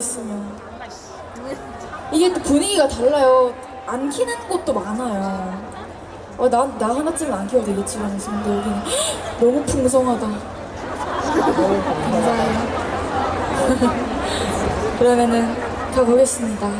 있으면 이게 또 분위기가 달라요. 안 키는 곳도 많아요. 어, 나, 나 하나쯤은 안 키워도 되겠지 하면서 근데 여기는 너무 풍성하다. 감사해요. 그러면은 가보겠습니다.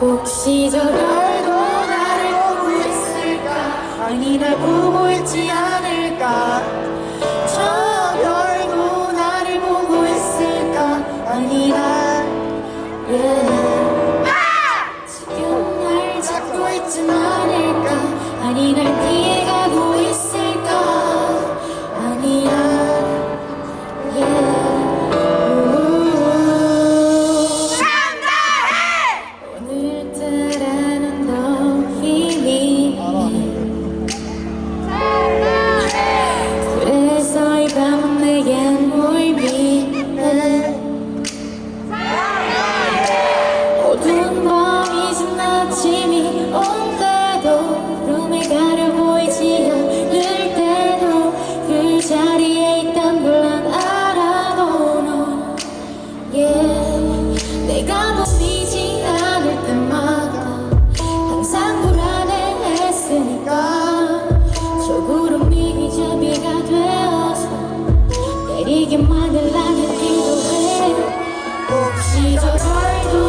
혹시 저 별도 나를 보고 있을까? 아니 날 보고 있지 않을까? 내리기만 해라는 기도해 혹시 저 별도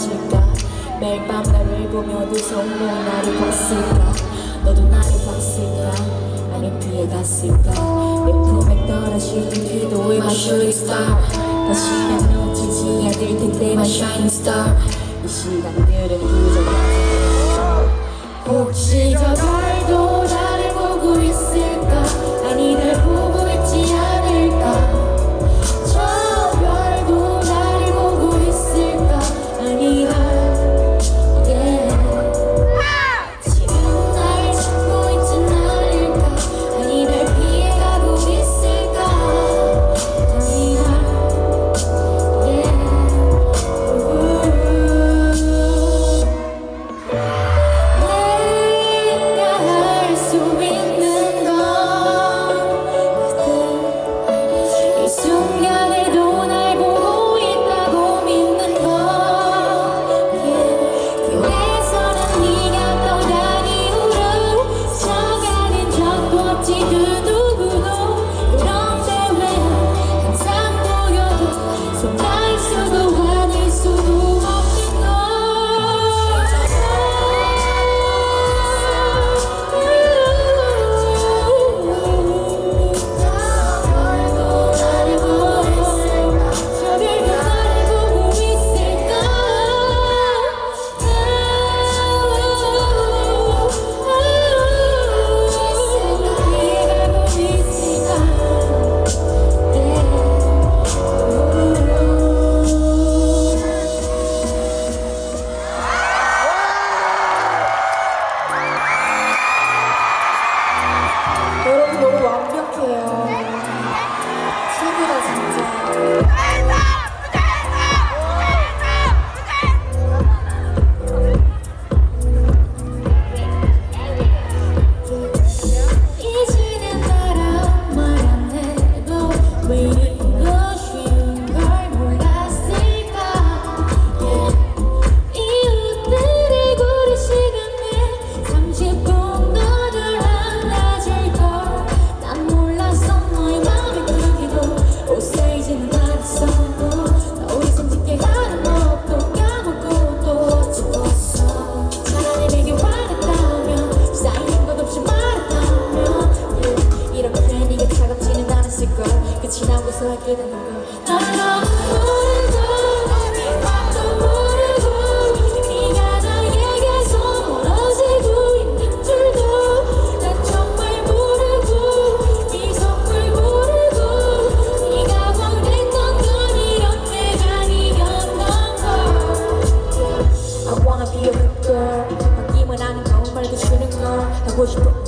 맞을까? 매일 밤 나를 보며 두서운 나를 봤을까? 너도 나를 봤을까? 아니 피해갔을까? 내 품에 떨어지는 기도의 my shooting star. 다시는 놓치지 않을 텐데 my shining star. 이 시간들은 그저 혹시 저 별도 나를 보고 있을까? 아니 날 보고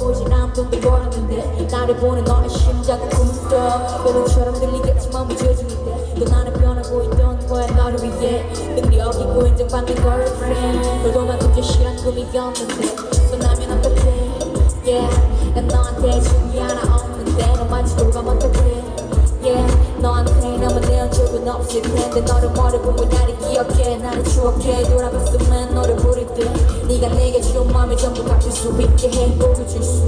보이진 않던데 걸었는데 나를 보는 너의 심장은 꿈꿔 배로처럼 들리겠지만 무죄중인데 또 나는 변하고 있던 거야 너를 위해. 능력 있고 인정받는 girlfriend 너도 만큼 제실한 꿈이었는데 떠나면 어떡해? Yeah 난 너한테 준게 하나 없는데 너만 지도가면 어떡해 내 적은 없을 텐데 너를 모르고 왜 나를 기억해. 나를 추억해. 돌아봤으면 너를 부를 때 네가 내게 준 마음을 전부 갚을 수 있게 행복을 줄수 있게